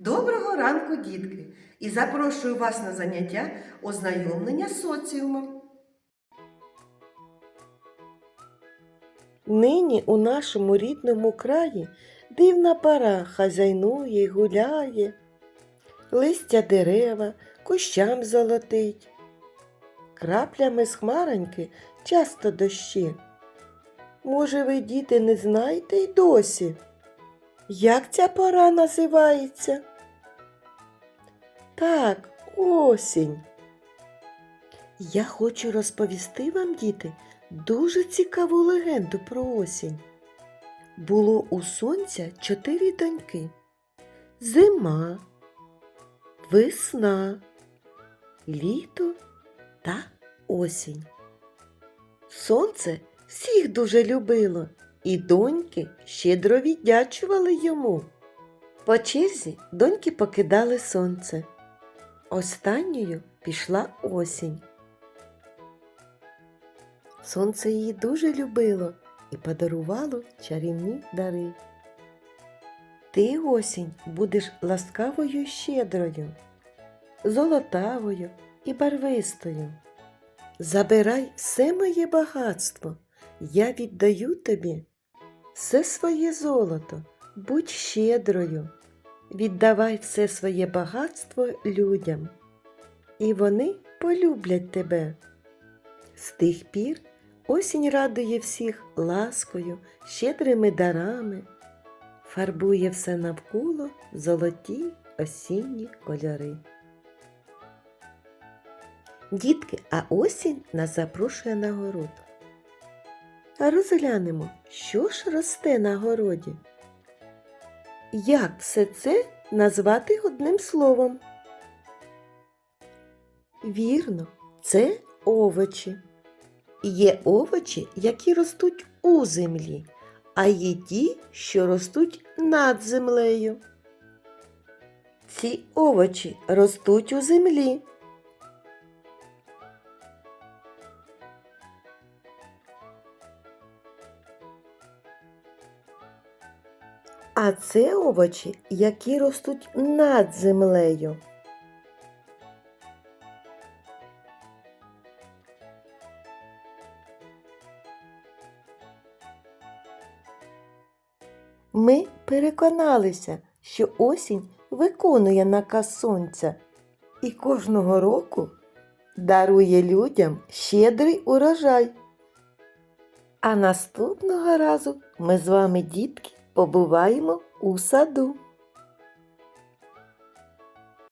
Доброго ранку, дітки! І запрошую вас на заняття ознайомлення з соціумом. Нині у нашому рідному краї дивна пора хазяйнує й гуляє, листя дерева кущам золотить, краплями з хмароньки часто дощі. Може, ви, діти, не знаєте й досі? Як ця пора називається? Так, осінь. Я хочу розповісти вам, діти, дуже цікаву легенду про осінь. Було у сонця чотири доньки. Зима, весна, літо та осінь. Сонце всіх дуже любило, і доньки щедро віддячували йому. По черзі доньки покидали сонце. Останньою пішла осінь. Сонце її дуже любило і подарувало чарівні дари. Ти, осінь, будеш ласкавою й щедрою, золотавою і барвистою. Забирай все моє багатство, я віддаю тобі все своє золото, будь щедрою, віддавай все своє багатство людям, і вони полюблять тебе. З тих пір осінь радує всіх ласкою, щедрими дарами, фарбує все навколо золоті осінні кольори. Дітки, а осінь нас запрошує на город. Розглянемо, що ж росте на городі. Як все це назвати одним словом? Вірно, це овочі. Є овочі, які ростуть у землі, а є ті, що ростуть над землею. Ці овочі ростуть у землі. А це овочі, які ростуть над землею. Ми переконалися, що осінь виконує наказ сонця і кожного року дарує людям щедрий урожай. А наступного разу ми з вами, дітки, побуваємо у саду.